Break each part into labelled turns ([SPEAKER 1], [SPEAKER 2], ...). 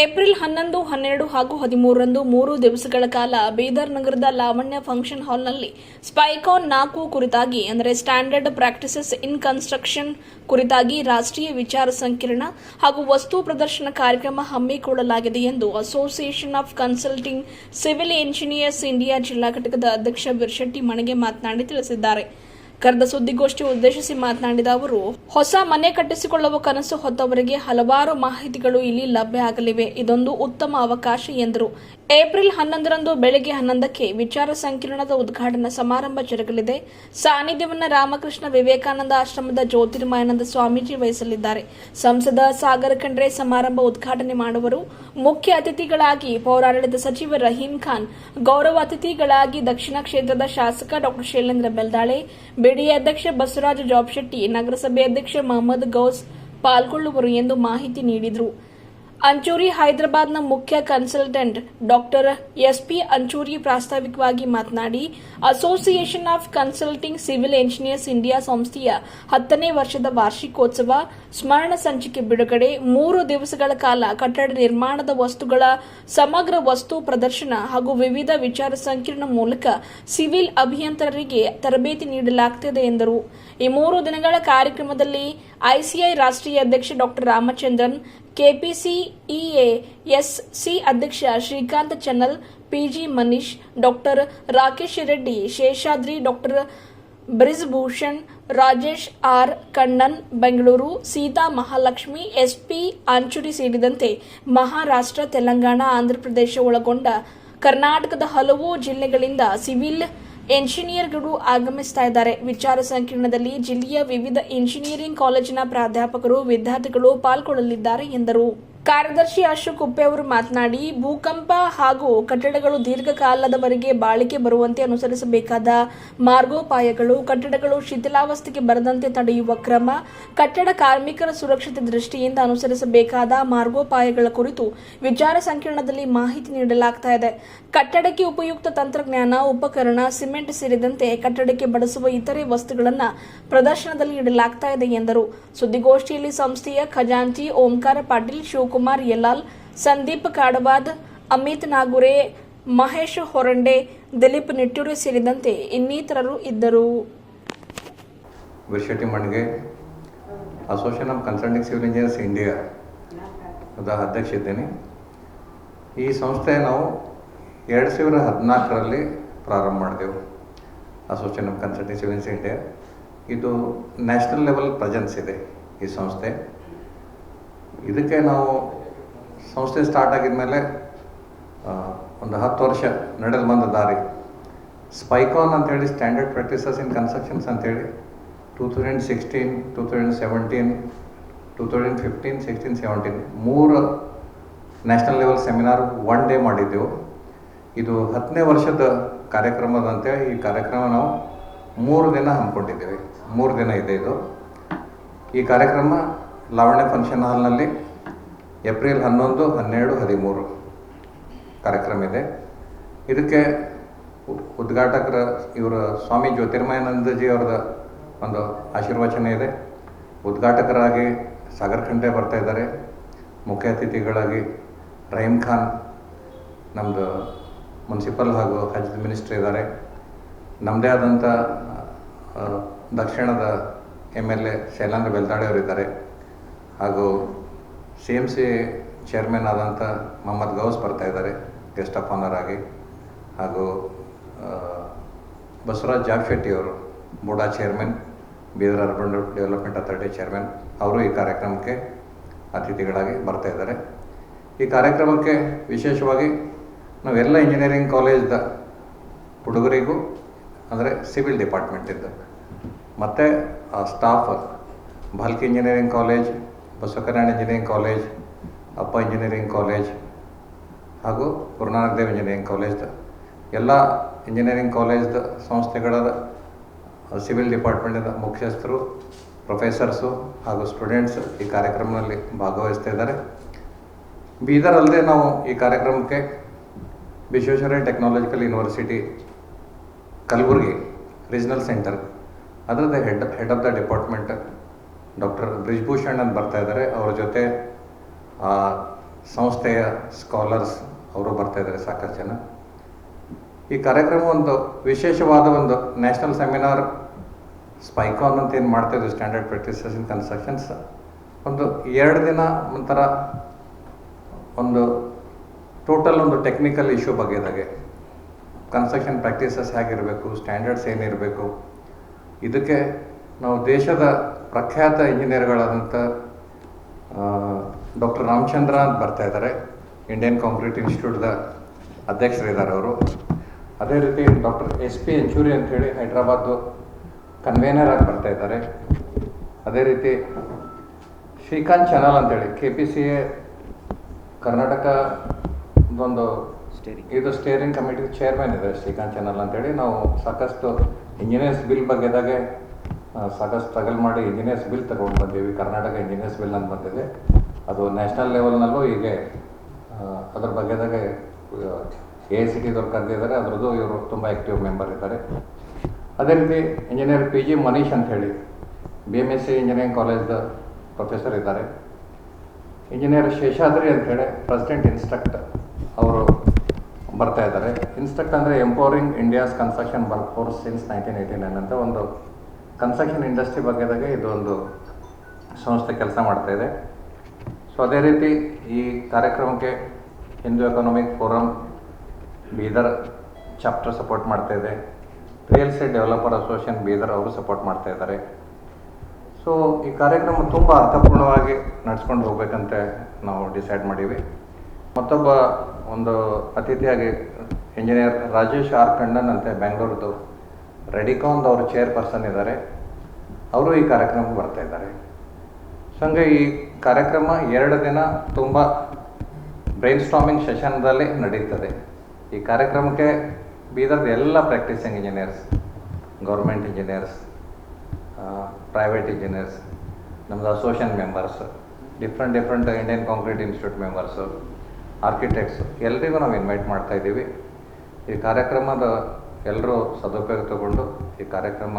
[SPEAKER 1] April ಹನ್ನೊಂದು, ಹನ್ನೆರಡು ಹಾಗೂ ಹದಿಮೂರರಂದು ಮೂರು ದಿವಸಗಳ ಕಾಲ ಬೀದರ್ ನಗರದ ಲಾವಣ್ಯ ಫಂಕ್ಷನ್ ಹಾಲ್ನಲ್ಲಿ ಸ್ಪೈಕಾನ್ ನಾಲ್ಕು ಕುರಿತಾಗಿ, ಅಂದರೆ ಸ್ಟ್ಯಾಂಡರ್ಡ್ ಪ್ರಾಕ್ಟೀಸಸ್ ಇನ್ ಕನ್ಸ್ಟ್ರಕ್ಷನ್ ಕುರಿತಾಗಿ ರಾಷ್ಟ್ರೀಯ ವಿಚಾರ ಸಂಕಿರಣ ಹಾಗೂ ವಸ್ತು ಪ್ರದರ್ಶನ ಕಾರ್ಯಕ್ರಮ ಹಮ್ಮಿಕೊಳ್ಳಲಾಗಿದೆ ಎಂದು association of consulting civil engineers India ಜಿಲ್ಲಾ ಘಟಕದ ಅಧ್ಯಕ್ಷ ಬಿರ್ಶೆಟ್ಟಿ ಮಣಗೆ ಮಾತನಾಡಿ ತಿಳಿಸಿದ್ದಾರೆ. ಕರೆದ ಸುದ್ದಿಗೋಷ್ಠಿ ಉದ್ದೇಶಿಸಿ ಮಾತನಾಡಿದ ಅವರು, ಹೊಸ ಮನೆ ಕಟ್ಟಿಸಿಕೊಳ್ಳುವ ಕನಸು ಹೊತ್ತವರಿಗೆ ಹಲವಾರು ಮಾಹಿತಿಗಳು ಇಲ್ಲಿ ಲಭ್ಯ ಆಗಲಿವೆ. ಇದೊಂದು ಉತ್ತಮ ಅವಕಾಶ, ಎಂದರು. ಏಪ್ರಿಲ್ ಹನ್ನೊಂದರಂದು ಬೆಳಗ್ಗೆ ಹನ್ನೊಂದಕ್ಕೆ ವಿಚಾರ ಸಂಕಿರಣದ ಉದ್ಘಾಟನಾ ಸಮಾರಂಭ ಜರುಗಲಿದೆ. ಸಾನ್ನಿಧ್ಯವನ್ನು ರಾಮಕೃಷ್ಣ ವಿವೇಕಾನಂದ ಆಶ್ರಮದ ಜ್ಯೋತಿರ್ಮಯಾನಂದ ಸ್ವಾಮೀಜಿ ವಹಿಸಲಿದ್ದಾರೆ. ಸಂಸದ ಸಾಗರ ಖಂಡ್ರೆ ಸಮಾರಂಭ ಉದ್ಘಾಟನೆ ಮಾಡುವರು. ಮುಖ್ಯ ಅತಿಥಿಗಳಾಗಿ ಪೌರಾಡಳಿತ ಸಚಿವ ರಹೀಂ ಖಾನ್, ಗೌರವ ಅತಿಥಿಗಳಾಗಿ ದಕ್ಷಿಣ ಕ್ಷೇತ್ರದ ಶಾಸಕ ಡಾಕ್ಟರ್ ಶೈಲೇಂದ್ರ ಬೆಲ್ದಾಳೆ, ಬಿಡಿಎ ಅಧ್ಯಕ್ಷ ಬಸವರಾಜ ಜಾಬ್ಶೆಟ್ಟಿ, ನಗರಸಭೆ ಅಧ್ಯಕ್ಷ ಮಹಮ್ಮದ್ ಗೌಸ್ ಪಾಲ್ಗೊಳ್ಳುವರು ಎಂದು ಮಾಹಿತಿ ನೀಡಿದರು. ಅಂಚೂರಿ ಹೈದರಾಬಾದ್ನ ಮುಖ್ಯ ಕನ್ಸಲ್ಟೆಂಟ್ ಡಾಕ್ಟರ್ ಎಸ್ಪಿ ಅಂಚೂರಿ ಪ್ರಾಸ್ತಾವಿಕವಾಗಿ ಮಾತನಾಡಿ, association of consulting civil engineers India ಸಂಸ್ಥೆಯ ಹತ್ತನೇ ವರ್ಷದ ವಾರ್ಷಿಕೋತ್ಸವ, ಸ್ಮರಣ ಸಂಚಿಕೆ ಬಿಡುಗಡೆ, ಮೂರು ದಿವಸಗಳ ಕಾಲ ಕಟ್ಟಡ ನಿರ್ಮಾಣದ ವಸ್ತುಗಳ ಸಮಗ್ರ ವಸ್ತು ಪ್ರದರ್ಶನ ಹಾಗೂ ವಿವಿಧ ವಿಚಾರ ಸಂಕಿರಣ ಮೂಲಕ ಸಿವಿಲ್ ಅಭಿಯಂತರರಿಗೆ ತರಬೇತಿ ನೀಡಲಾಗುತ್ತಿದೆ ಎಂದರು. ಈ ಮೂರು ದಿನಗಳ ಕಾರ್ಯಕ್ರಮದಲ್ಲಿ ಐಸಿಐ ರಾಷ್ಟ್ರೀಯ ಅಧ್ಯಕ್ಷ ಡಾಕ್ಟರ್ ರಾಮಚಂದ್ರನ್ ಕೆಪಿಸಿಇಎ ಎಸ್ಸಿ ಅಧ್ಯಕ್ಷ Srikanth Channal, PG Manish, doctor Rakesh Reddy, Seshadri doctor Brijbhushan, Rajesh R Kannan, Bengaluru, Seetha Mahalakshmi, SP Anchuri ಸೇರಿದಂತೆ ಮಹಾರಾಷ್ಟ್ರ, ತೆಲಂಗಾಣ, ಆಂಧ್ರಪ್ರದೇಶ ಒಳಗೊಂಡ ಕರ್ನಾಟಕದ ಹಲವು ಜಿಲ್ಲೆಗಳಿಂದ ಸಿವಿಲ್ ಎಂಜಿನಿಯರ್ಗಳು ಆಗಮಿಸ್ತಾ ಇದ್ದಾರೆ. ವಿಚಾರ ಸಂಕಿರಣದಲ್ಲಿ ಜಿಲ್ಲೆಯ ವಿವಿಧ ಇಂಜಿನಿಯರಿಂಗ್ ಕಾಲೇಜಿನ ಪ್ರಾಧ್ಯಾಪಕರು ವಿದ್ಯಾರ್ಥಿಗಳು ಪಾಲ್ಗೊಳ್ಳಲಿದ್ದಾರೆ ಎಂದರು. ಕಾರ್ಯದರ್ಶಿ ಅಶೋಕ್ ಉಪ್ಪೆ ಅವರು ಮಾತನಾಡಿ, ಭೂಕಂಪ ಹಾಗೂ ಕಟ್ಟಡಗಳು ದೀರ್ಘಕಾಲದವರೆಗೆ ಬಾಳಿಕೆ ಬರುವಂತೆ ಅನುಸರಿಸಬೇಕಾದ ಮಾರ್ಗೋಪಾಯಗಳು, ಕಟ್ಟಡಗಳು ಶಿಥಿಲಾವಸ್ಥೆಗೆ ಬರದಂತೆ ತಡೆಯುವ ಕ್ರಮ, ಕಟ್ಟಡ ಕಾರ್ಮಿಕರ ಸುರಕ್ಷತೆ ದೃಷ್ಟಿಯಿಂದ ಅನುಸರಿಸಬೇಕಾದ ಮಾರ್ಗೋಪಾಯಗಳ ಕುರಿತು ವಿಚಾರ ಸಂಕಿರಣದಲ್ಲಿ ಮಾಹಿತಿ ನೀಡಲಾಗ್ತಾ ಇದೆ. ಕಟ್ಟಡಕ್ಕೆ ಉಪಯುಕ್ತ ತಂತ್ರಜ್ಞಾನ, ಉಪಕರಣ, ಸಿಮೆಂಟ್ ಸೇರಿದಂತೆ ಕಟ್ಟಡಕ್ಕೆ ಬಳಸುವ ಇತರೆ ವಸ್ತುಗಳನ್ನು ಪ್ರದರ್ಶನದಲ್ಲಿ ಇಡಲಾಗ್ತಾ ಇದೆ ಎಂದರು. ಸುದ್ದಿಗೋಷ್ಠಿಯಲ್ಲಿ ಸಂಸ್ಥೆಯ ಖಜಾಂಚಿ ಓಂಕಾರ ಪಾಟೀಲ್ ಶಿವಕುಮಾರ್ ಯಲಾಲ್, ಸಂದೀಪ್ ಕಾಡವಾದ್, ಅಮಿತ್ ನಾಗುರೆ, ಮಹೇಶ್ ಹೊರಂಡೆ, ದಿಲೀಪ್ ನಿಟ್ಟೂರು ಸೇರಿದಂತೆ ಇನ್ನಿತರರು ಇದ್ದರು.
[SPEAKER 2] ಮಂಡ್ಗೆ association of consulting civil engineers India ಅದ ಅಧ್ಯಕ್ಷ ಇದ್ದೇನೆ. ಈ ಸಂಸ್ಥೆ ನಾವು ಎರಡು ಸಾವಿರದ ಹದಿನಾಲ್ಕರಲ್ಲಿ ಪ್ರಾರಂಭ ಮಾಡಿದೆವು. Association of consulting civil engineers India ಇದು ನ್ಯಾಷನಲ್ ಲೆವೆಲ್ ಪ್ರೆಸೆನ್ಸ್ ಇದೆ ಈ ಸಂಸ್ಥೆ. ಇದಕ್ಕೆ ನಾವು ಸಂಸ್ಥೆ ಸ್ಟಾರ್ಟ್ ಆಗಿದ ಮೇಲೆ ಒಂದು ಹತ್ತು ವರ್ಷ ನಡೆದು ಬಂದ ದಾರಿ. ಸ್ಪೈಕಾನ್ ಅಂತೇಳಿ ಸ್ಟ್ಯಾಂಡರ್ಡ್ ಪ್ರಾಕ್ಟೀಸಸ್ ಇನ್ ಕನ್ಸ್ಟ್ರಕ್ಷನ್ಸ್ ಅಂತೇಳಿ two thousand sixteen two thousand seventeen two thousand fifteen sixteen seventeen ಮೂರು national level seminar one day ಮಾಡಿದ್ದೆವು. ಇದು ಹತ್ತನೇ ವರ್ಷದ ಕಾರ್ಯಕ್ರಮದಂತೆ ಈ ಕಾರ್ಯಕ್ರಮ ನಾವು ಮೂರು ದಿನ ಹಮ್ಮಿಕೊಂಡಿದ್ದೇವೆ. ಮೂರು ದಿನ ಇದೆ ಇದು. ಈ ಕಾರ್ಯಕ್ರಮ ಲಾವಣ್ಯ ಫಂಕ್ಷನ್ ಹಾಲ್ನಲ್ಲಿ ಏಪ್ರಿಲ್ ಹನ್ನೊಂದು, ಹನ್ನೆರಡು, ಹದಿಮೂರು ಕಾರ್ಯಕ್ರಮ ಇದೆ. ಇದಕ್ಕೆ ಉದ್ಘಾಟಕರ ಇವರ ಸ್ವಾಮಿ ಜ್ಯೋತಿರ್ಮಯಾನಂದಜಿ ಅವ್ರದ ಒಂದು ಆಶೀರ್ವಚನ ಇದೆ. ಉದ್ಘಾಟಕರಾಗಿ ಸಾಗರ್ ಖಂಡೆ ಬರ್ತಾ ಇದ್ದಾರೆ. ಮುಖ್ಯ ಅತಿಥಿಗಳಾಗಿ ರಹೀಮ್ ಖಾನ್ ನಮ್ಮದು ಮುನ್ಸಿಪಲ್ ಹಾಗೂ ಹಜ್ ಮಿನಿಸ್ಟ್ರ್ ಇದ್ದಾರೆ. ನಮ್ಮದೇ ಆದಂಥ ದಕ್ಷಿಣದ M L A Shailendra Belthade ಅವರಿದ್ದಾರೆ ಹಾಗೂ ಸಿ ಎಂ ಸಿ ಚೇರ್ಮನ್ ಆದಂಥ ಮೊಹಮ್ಮದ್ ಗೌಸ್ ಬರ್ತಾ ಇದ್ದಾರೆ ಗೆಸ್ಟ್ ಆಫ್ ಆನರ್ ಆಗಿ. ಹಾಗೂ Basavaraj ಜಾಫೆಟ್ಟಿಯವರು BUDA chairman, Bidar urban development authority chairman, ಅವರು ಈ ಕಾರ್ಯಕ್ರಮಕ್ಕೆ ಅತಿಥಿಗಳಾಗಿ ಬರ್ತಾ ಇದ್ದಾರೆ. ಈ ಕಾರ್ಯಕ್ರಮಕ್ಕೆ ವಿಶೇಷವಾಗಿ ನಾವೆಲ್ಲ ಇಂಜಿನಿಯರಿಂಗ್ ಕಾಲೇಜ್ದ ಹುಡುಗರಿಗೂ, ಅಂದರೆ ಸಿವಿಲ್ ಡಿಪಾರ್ಟ್ಮೆಂಟಿಂದ ಮತ್ತು ಆ staff Bhalki engineering college Basavakalyan engineering college, Appa engineering college ಹಾಗೂ ಗುರುನಾನಕ್ ದೇವ್ ಇಂಜಿನಿಯರಿಂಗ್ ಕಾಲೇಜ್ದ ಎಲ್ಲ ಇಂಜಿನಿಯರಿಂಗ್ ಕಾಲೇಜ್ದ ಸಂಸ್ಥೆಗಳ ಸಿವಿಲ್ ಡಿಪಾರ್ಟ್ಮೆಂಟಿನ ಮುಖ್ಯಸ್ಥರು, ಪ್ರೊಫೆಸರ್ಸು ಹಾಗೂ ಸ್ಟೂಡೆಂಟ್ಸ್ ಈ ಕಾರ್ಯಕ್ರಮದಲ್ಲಿ ಭಾಗವಹಿಸ್ತಾ ಇದ್ದಾರೆ. ಬೀದರ್ ಅಲ್ಲದೆ ನಾವು ಈ ಕಾರ್ಯಕ್ರಮಕ್ಕೆ Visvesvaraya technological university Kalaburagi regional centre, ಅದರದ್ದು head head of the department doctor Brijbhushan ಅಂತ ಬರ್ತಾ ಇದ್ದಾರೆ. ಅವ್ರ ಜೊತೆ ಸಂಸ್ಥೆಯ ಸ್ಕಾಲರ್ಸ್ ಅವರು ಬರ್ತಾ ಇದ್ದಾರೆ ಸಾಕಷ್ಟು ಜನ. ಈ ಕಾರ್ಯಕ್ರಮ ಒಂದು ವಿಶೇಷವಾದ ಒಂದು ನ್ಯಾಷನಲ್ ಸೆಮಿನಾರ್, ಸ್ಪೈಕಾನ್ ಅಂತ ಏನು ಮಾಡ್ತಾ ಇದ್ವಿ, ಸ್ಟ್ಯಾಂಡರ್ಡ್ ಪ್ರಾಕ್ಟೀಸಸ್ ಇನ್ ಕನ್ಸ್ಟ್ರಕ್ಷನ್ಸ್. ಒಂದು ಎರಡು ದಿನ ಒಂಥರ ಒಂದು ಟೋಟಲ್ ಒಂದು ಟೆಕ್ನಿಕಲ್ ಇಶ್ಯೂ ಬಗ್ಗೆದಾಗೆ ಕನ್ಸ್ಟ್ರಕ್ಷನ್ ಪ್ರಾಕ್ಟೀಸಸ್ ಹೇಗಿರಬೇಕು, ಸ್ಟ್ಯಾಂಡರ್ಡ್ಸ್ ಏನಿರಬೇಕು, ಇದಕ್ಕೆ ನಾವು ದೇಶದ ಪ್ರಖ್ಯಾತ ಇಂಜಿನಿಯರ್ಗಳಾದಂಥ ಡಾಕ್ಟರ್ ರಾಮಚಂದ್ರ ಅಂತ ಬರ್ತಾ ಇದ್ದಾರೆ. ಇಂಡಿಯನ್ ಕಾಂಕ್ರೀಟ್ ಇನ್ಸ್ಟಿಟ್ಯೂಟ್ದ ಅಧ್ಯಕ್ಷರಿದ್ದಾರೆ ಅವರು. ಅದೇ ರೀತಿ ಡಾಕ್ಟರ್ ಎಸ್ ಪಿ ಯಂಚೂರಿ ಅಂಥೇಳಿ ಹೈದ್ರಾಬಾದ್ದು ಕನ್ವೇನರ್ ಆಗಿ ಬರ್ತಾ ಇದ್ದಾರೆ. ಅದೇ ರೀತಿ ಶ್ರೀಕಾಂತ್ ಚನಲ್ ಅಂತೇಳಿ ಕೆ ಪಿ ಸಿ ಎ ಕರ್ನಾಟಕದೊಂದು ಇದು ಸ್ಟೇರಿಂಗ್ ಕಮಿಟಿ ಚೇರ್ಮನ್ ಇದೆ ಶ್ರೀಕಾಂತ್ ಚಾನಲ್ ಅಂತೇಳಿ ನಾವು ಸಾಕಷ್ಟು ಇಂಜಿನಿಯರ್ಸ್ ಬಿಲ್ ಬಗ್ಗೆದಾಗೆ ಸಾಕಷ್ಟು ಸ್ಟ್ರಗಲ್ ಮಾಡಿ ಇಂಜಿನಿಯರ್ಸ್ ಬಿಲ್ ತಗೊಂಡು ಬಂದೀವಿ. ಕರ್ನಾಟಕ ಇಂಜಿನಿಯರ್ಸ್ ಬಿಲ್ ಅಂತ ಬಂದಿದೆ. ಅದು ನ್ಯಾಷನಲ್ ಲೆವೆಲ್ನಲ್ಲೂ ಹೀಗೆ ಅದ್ರ ಬಗ್ಗೆದಾಗ ಎ ಸಿ ಟಿದವ್ರು ಕರೆದಿದ್ದಾರೆ ಅದರದ್ದು ಇವರು ತುಂಬ ಆ್ಯಕ್ಟಿವ್ ಮೆಂಬರ್ ಇದ್ದಾರೆ. ಅದೇ ರೀತಿ ಇಂಜಿನಿಯರ್ ಪಿ ಜಿ ಮನೀಶ್ ಅಂತ ಹೇಳಿ B M S C engineering ಕಾಲೇಜ್ದ professor ಇದ್ದಾರೆ. ಇಂಜಿನಿಯರ್ ಶೇಷಾದ್ರಿ ಅಂತೇಳಿ ಪ್ರೆಸಿಡೆಂಟ್ ಇನ್ಸ್ಟ್ರಕ್ಟ್ ಅವರು ಬರ್ತಾ ಇದ್ದಾರೆ. ಇನ್ಸ್ಟ್ರಕ್ಟ್ ಅಂದರೆ empowering India's construction work force since nineteen eighty nine ಅಂತ ಒಂದು ಕನ್ಸ್ಟ್ರಕ್ಷನ್ ಇಂಡಸ್ಟ್ರಿ ಬಗ್ಗೆದಾಗ ಇದೊಂದು ಸಂಸ್ಥೆ ಕೆಲಸ ಮಾಡ್ತಾ ಇದೆ. ಸೊ ಅದೇ ರೀತಿ ಈ ಕಾರ್ಯಕ್ರಮಕ್ಕೆ Hindu economic forum Bidar chapter support ಮಾಡ್ತಾ ಇದೆ. Real estate developer association Bidar ಅವರು ಸಪೋರ್ಟ್ ಮಾಡ್ತಾ ಇದ್ದಾರೆ. ಸೊ ಈ ಕಾರ್ಯಕ್ರಮ ತುಂಬ ಅರ್ಥಪೂರ್ಣವಾಗಿ ನಡ್ಸ್ಕೊಂಡು ಹೋಗ್ಬೇಕಂತ ನಾವು ಡಿಸೈಡ್ ಮಾಡೀವಿ. ಮತ್ತೊಬ್ಬ ಒಂದು ಅತಿಥಿಯಾಗಿ ಇಂಜಿನಿಯರ್ ರಾಜೇಶ್ ಆರ್ ಖಂಡನ್ ಅಂತ ಬೆಂಗಳೂರದು ರೆಡಿಕಾನ್ದ್ ಅವರು ಚೇರ್ಪರ್ಸನ್ ಇದ್ದಾರೆ. ಅವರು ಈ ಕಾರ್ಯಕ್ರಮಕ್ಕೆ ಬರ್ತಾ ಇದ್ದಾರೆ. ಸೊ ಹಂಗೆ ಈ ಕಾರ್ಯಕ್ರಮ ಎರಡು ದಿನ ತುಂಬ ಬ್ರೈನ್ ಸ್ಟಾಮಿಂಗ್ ಸೆಷನ್ದಲ್ಲಿ ನಡೀತದೆ. ಈ ಕಾರ್ಯಕ್ರಮಕ್ಕೆ ಬೀದರ್ದ ಎಲ್ಲ practicing engineers government engineers private engineers ನಮ್ಮದು association members different different Indian concrete institute members architects ಎಲ್ರಿಗೂ ನಾವು ಇನ್ವೈಟ್ ಮಾಡ್ತಾ ಇದ್ದೀವಿ. ಈ ಕಾರ್ಯಕ್ರಮದ ಎಲ್ಲರೂ ಸದುಪಯೋಗ ತಗೊಂಡು ಈ ಕಾರ್ಯಕ್ರಮ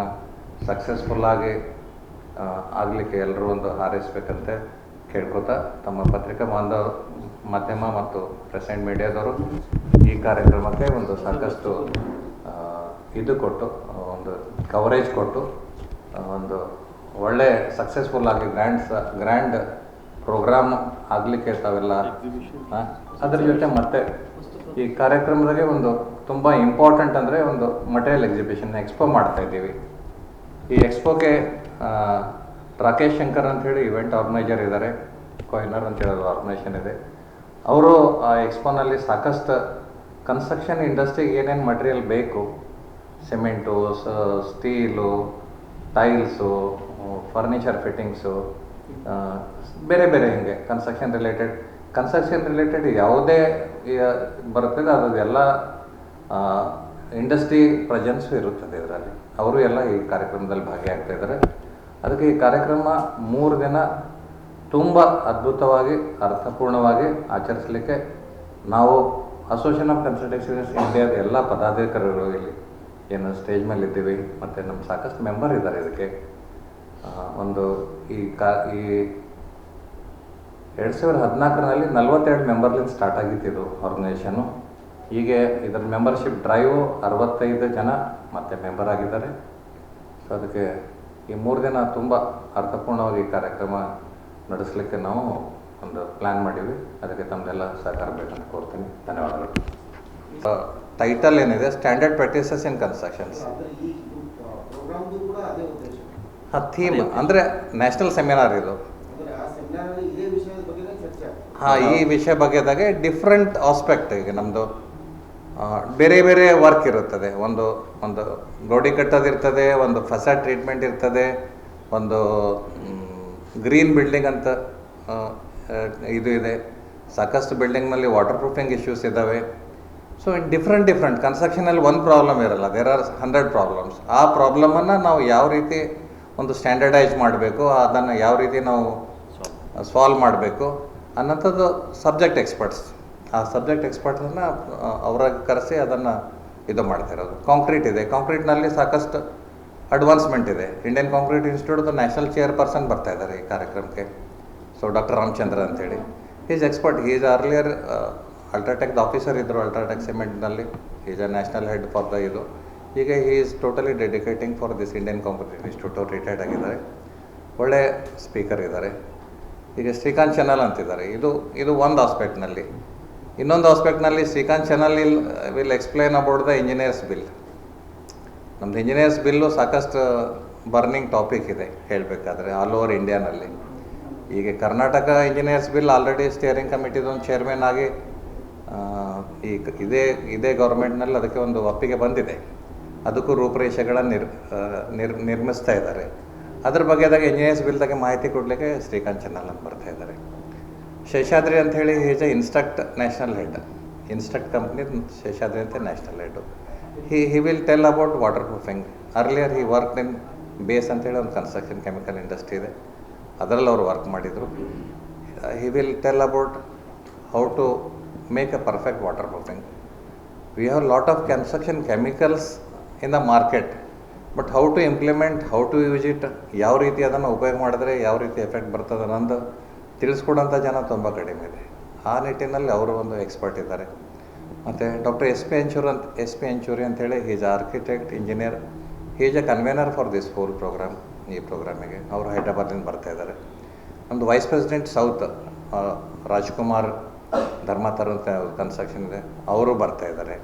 [SPEAKER 2] ಸಕ್ಸಸ್ಫುಲ್ಲಾಗಿ ಆಗಲಿಕ್ಕೆ ಎಲ್ಲರೂ ಒಂದು ಹಾರೈಸ್ಬೇಕಂತೆ ಕೇಳ್ಕೊತಾ ತಮ್ಮ ಪತ್ರಿಕಾ ಬಾಂಧವ ಮಾಧ್ಯಮ ಮತ್ತು ಪ್ರೆಸೆಂಟ್ ಮೀಡಿಯಾದವರು ಈ ಕಾರ್ಯಕ್ರಮಕ್ಕೆ ಒಂದು ಸಾಕಷ್ಟು ಇದು ಕೊಟ್ಟು, ಒಂದು ಕವರೇಜ್ ಕೊಟ್ಟು ಒಂದು ಒಳ್ಳೆ ಸಕ್ಸಸ್ಫುಲ್ ಆಗಿ ಗ್ರ್ಯಾಂಡ್ ಗ್ರ್ಯಾಂಡ್ ಪ್ರೋಗ್ರಾಮ್ ಆಗಲಿಕ್ಕೆ ತಾವೆಲ್ಲ ಅದ್ರ ಜೊತೆ ಮತ್ತೆ ಈ ಕಾರ್ಯಕ್ರಮದಾಗೆ ಒಂದು ತುಂಬ ಇಂಪಾರ್ಟೆಂಟ್ ಅಂದರೆ ಒಂದು ಮಟೀರಿಯಲ್ ಎಕ್ಸಿಬಿಷನ್ ಎಕ್ಸ್ಪೋ ಮಾಡ್ತಾ ಇದ್ದೀವಿ. ಈ ಎಕ್ಸ್ಪೋಗೆ ರಾಕೇಶ್ ಶಂಕರ್ ಅಂತ ಹೇಳಿ ಇವೆಂಟ್ ಆರ್ಗನೈಜರ್ ಇದ್ದಾರೆ. ಕೊಯ್ನರ್ ಅಂತ ಹೇಳೋದು ಆರ್ಗನೈಸೇಷನ್ ಇದೆ. ಅವರು ಆ ಎಕ್ಸ್ಪೋನಲ್ಲಿ ಸಾಕಷ್ಟು ಕನ್ಸ್ಟ್ರಕ್ಷನ್ ಇಂಡಸ್ಟ್ರಿಗೆ ಏನೇನು ಮಟೀರಿಯಲ್ ಬೇಕು? Cement steel tiles furniture fittings ಬೇರೆ ಬೇರೆ ಹಿಂಗೆ ಕನ್ಸ್ಟ್ರಕ್ಷನ್ ರಿಲೇಟೆಡ್ ಕನ್ಸ್ಟ್ರಕ್ಷನ್ ರಿಲೇಟೆಡ್ ಯಾವುದೇ ಬರ್ತದೆ ಅದೆಲ್ಲ ಇಂಡಸ್ಟ್ರಿ ಪ್ರೆಸೆನ್ಸು ಇರುತ್ತದೆ ಇದರಲ್ಲಿ. ಅವರು ಎಲ್ಲ ಈ ಕಾರ್ಯಕ್ರಮದಲ್ಲಿ ಭಾಗಿಯಾಗ್ತಾ ಇದ್ದಾರೆ. ಅದಕ್ಕೆ ಈ ಕಾರ್ಯಕ್ರಮ ಮೂರು ದಿನ ತುಂಬ ಅದ್ಭುತವಾಗಿ, ಅರ್ಥಪೂರ್ಣವಾಗಿ ಆಚರಿಸಲಿಕ್ಕೆ ನಾವು ಅಸೋಸಿಯೇಷನ್ ಆಫ್ ಕನ್ಸಲ್ಟೆನ್ಸಿ ಇಂಡಿಯಾದ ಎಲ್ಲ ಪದಾಧಿಕಾರಿಗಳು ಇಲ್ಲಿ ಏನು ಸ್ಟೇಜ್ ಮೇಲೆ ಇದ್ದೀವಿ. ಮತ್ತು ನಮ್ಮ ಸಾಕಷ್ಟು ಮೆಂಬರ್ ಇದ್ದಾರೆ ಇದಕ್ಕೆ. ಒಂದು ಈ ಕಾ, ಈ ಎರಡು ಸಾವಿರದ ಹದಿನಾಲ್ಕರಲ್ಲಿ ನಲ್ವತ್ತೆರಡು ಮೆಂಬರ್ಲಿಂದ ಸ್ಟಾರ್ಟ್ ಆಗಿತ್ತು ಇದು ಆರ್ಗನೈಸೇಷನು ಹೀಗೆ ಇದರ ಮೆಂಬರ್ಶಿಪ್ ಡ್ರೈವು ಅರವತ್ತೈದು ಜನ ಮತ್ತೆ ಮೆಂಬರ್ ಆಗಿದ್ದಾರೆ. ಸೊ ಅದಕ್ಕೆ ಈ ಮೂರು ದಿನ ತುಂಬ ಅರ್ಥಪೂರ್ಣವಾಗಿ ಈ ಕಾರ್ಯಕ್ರಮ ನಡೆಸಲಿಕ್ಕೆ ನಾವು ಒಂದು ಪ್ಲ್ಯಾನ್ ಮಾಡೀವಿ ಅದಕ್ಕೆ ತಮ್ಮದೆಲ್ಲ ಸಹಕಾರ ಬೇಕಂತ ಕೋರ್ತೀನಿ. ಧನ್ಯವಾದಗಳು. ಟೈಟಲ್ ಏನಿದೆ? ಸ್ಟ್ಯಾಂಡರ್ಡ್ ಪ್ರಾಕ್ಟೀಸಸ್ ಇನ್ ಕನ್ಸ್ಟ್ರಕ್ಷನ್ಸ್ ಹಾಂ ಥೀಮ್ ಅಂದರೆ ನ್ಯಾಷನಲ್ ಸೆಮಿನಾರ್ ಇದು.
[SPEAKER 3] ಅಂದ್ರೆ ಆ ಸೆಮಿನಾರ್ ಇದೇ ವಿಷಯದ ಬಗ್ಗೆ ಚರ್ಚೆ ಆಗ್ತದೆ.
[SPEAKER 2] ಹಾಂ ಈ ವಿಷಯ ಬಗ್ಗೆದಾಗೆ ಡಿಫ್ರೆಂಟ್ ಆಸ್ಪೆಕ್ಟ್ ಈಗ ನಮ್ಮದು ಬೇರೆ ಬೇರೆ ವರ್ಕ್ ಇರುತ್ತದೆ. ಒಂದು ಒಂದು ಗೋಡಿ ಕಟ್ಟೋದಿರ್ತದೆ ಒಂದು ಫಸ ಟ್ರೀಟ್ಮೆಂಟ್ ಇರ್ತದೆ ಒಂದು ಗ್ರೀನ್ ಬಿಲ್ಡಿಂಗ್ ಅಂತ ಇದು ಇದೆ. ಸಾಕಷ್ಟು ಬಿಲ್ಡಿಂಗ್ನಲ್ಲಿ ವಾಟರ್ ಪ್ರೂಫಿಂಗ್ ಇಶ್ಯೂಸ್ ಇದ್ದಾವೆ ಸೊ ಡಿಫ್ರೆಂಟ್ ಡಿಫ್ರೆಂಟ್ ಕನ್ಸ್ಟ್ರಕ್ಷನಲ್ಲಿ ಒಂದು ಪ್ರಾಬ್ಲಮ್ ಇರಲ್ಲ. ದೇರ್ ಆರ್ ಹಂಡ್ರೆಡ್ ಪ್ರಾಬ್ಲಮ್ಸ್ ಆ ಪ್ರಾಬ್ಲಮನ್ನು ನಾವು ಯಾವ ರೀತಿ ಒಂದು ಸ್ಟ್ಯಾಂಡರ್ಡೈಸ್ ಮಾಡಬೇಕು ಅದನ್ನು ಯಾವ ರೀತಿ ನಾವು ಸಾಲ್ವ್ ಮಾಡಬೇಕು ಅನ್ನೋಂಥದ್ದು ಸಬ್ಜೆಕ್ಟ್ ಎಕ್ಸ್ಪರ್ಟ್ಸ್ ಆ ಸಬ್ಜೆಕ್ಟ್ ಎಕ್ಸ್ಪರ್ಟ್ಸನ್ನು ಅವರ ಕರೆಸಿ ಅದನ್ನು ಇದು ಮಾಡ್ತಾ ಇರೋದು. ಕಾಂಕ್ರೀಟ್ ಇದೆ. ಕಾಂಕ್ರೀಟ್ನಲ್ಲಿ ಸಾಕಷ್ಟು ಅಡ್ವಾನ್ಸ್ಮೆಂಟ್ ಇದೆ. ಇಂಡಿಯನ್ ಕಾಂಕ್ರೀಟ್ ಇನ್ಸ್ಟಿಟ್ಯೂಟ್ದು ನ್ಯಾಷನಲ್ ಚೇರ್ ಪರ್ಸನ್ ಬರ್ತಾ ಇದ್ದಾರೆ ಈ ಕಾರ್ಯಕ್ರಮಕ್ಕೆ. ಸೊ ಡಾಕ್ಟರ್ ರಾಮಚಂದ್ರ ಅಂತೇಳಿ. Is expert is earlier UltraTech officer ಇದ್ದರು UltraTech ಸಿಮೆಂಟ್ನಲ್ಲಿ is a national head for the ಇದು. ಈಗ he is totally dedicating for this Indian concrete institute retired ಆಗಿದ್ದಾರೆ. ಒಳ್ಳೆ ಸ್ಪೀಕರ್ ಇದ್ದಾರೆ. ಈಗ ಶ್ರೀಕಾಂತ್ ಚನಲ್ ಅಂತಿದ್ದಾರೆ. ಇದು ಇದು ಒಂದು ಆಸ್ಪೆಕ್ಟ್ನಲ್ಲಿ ಇನ್ನೊಂದು ಆಸ್ಪೆಕ್ಟ್ನಲ್ಲಿ ಶ್ರೀಕಾಂತ್ ಚಾನಲ್ ಇಲ್ will explain about the engineers bill ನಮ್ದು ಇಂಜಿನಿಯರ್ಸ್ ಬಿಲ್ಲು ಸಾಕಷ್ಟು ಬರ್ನಿಂಗ್ ಟಾಪಿಕ್ ಇದೆ ಹೇಳಬೇಕಾದ್ರೆ ಆಲ್ ಓವರ್ ಇಂಡಿಯಾನಲ್ಲಿ ಈಗ Karnataka engineers bill already steering ಕಮಿಟಿದೊಂದು chairman ಆಗಿ ಈ ಇದೇ ಇದೇ ಗೌರ್ಮೆಂಟ್ನಲ್ಲಿ ಅದಕ್ಕೆ ಒಂದು ಒಪ್ಪಿಗೆ ಬಂದಿದೆ. ಅದಕ್ಕೂ ರೂಪರೇಷೆಗಳನ್ನು ನಿರ್ ನಿರ್, ನಿರ್ಮಿಸ್ತಾ ಇದ್ದಾರೆ. ಅದ್ರ ಬಗ್ಗೆದಾಗ ಇಂಜಿನಿಯರ್ಸ್ ಬಿಲ್ದಾಗೆ ಮಾಹಿತಿ ಕೊಡಲಿಕ್ಕೆ ಶ್ರೀಕಾಂತ್ ಚೆನ್ನಲ್ ಅಂತ ಬರ್ತಾ ಇದ್ದಾರೆ. ಶೇಷಾದ್ರಿ ಅಂತ ಹೇಳಿ is a instruct national head instruct company Seshadri ಅಂತ national head he he will tell about water proofing earlier he work in base ಅಂತೇಳಿ ಒಂದು ಕನ್ಸ್ಟ್ರಕ್ಷನ್ ಕೆಮಿಕಲ್ ಇಂಡಸ್ಟ್ರಿ ಇದೆ. ಅದರಲ್ಲಿ ಅವರು ವರ್ಕ್ ಮಾಡಿದರು. He will tell about how to make a perfect water proofing we have lot of construction chemicals in the market but how to implement how to use it ಯಾವ ರೀತಿ ಅದನ್ನು ಉಪಯೋಗ ಮಾಡಿದ್ರೆ ಯಾವ ರೀತಿ ಎಫೆಕ್ಟ್ ಬರ್ತದೆ ಅನ್ನೋದು ತಿಳಿಸ್ಕೊಡೋಂಥ ಜನ ತುಂಬ ಕಡಿಮೆ ಇದೆ. ಆ ನಿಟ್ಟಿನಲ್ಲಿ ಅವರು ಒಂದು ಎಕ್ಸ್ಪರ್ಟ್ ಇದ್ದಾರೆ. ಮತ್ತು ಡಾಕ್ಟರ್ ಎಸ್ ಪಿ ಎಂಚೂರ್ ಅಂತ ಎಸ್ ಪಿ ಅಂಚೂರಿ ಅಂತೇಳಿ is architect engineer is a convener for this full program ಈ ಪ್ರೋಗ್ರಾಮಿಗೆ ಅವರು ಹೈದ್ರಾಬಾದಿಂದ ಬರ್ತಾ ಇದ್ದಾರೆ. ನಮ್ಮದು vice president south Rajkumar Dharmatar ಅಂತ ಕನ್ಸ್ಟ್ರಕ್ಷನ್ ಇದೆ. ಅವರು ಬರ್ತಾ ಇದ್ದಾರೆ.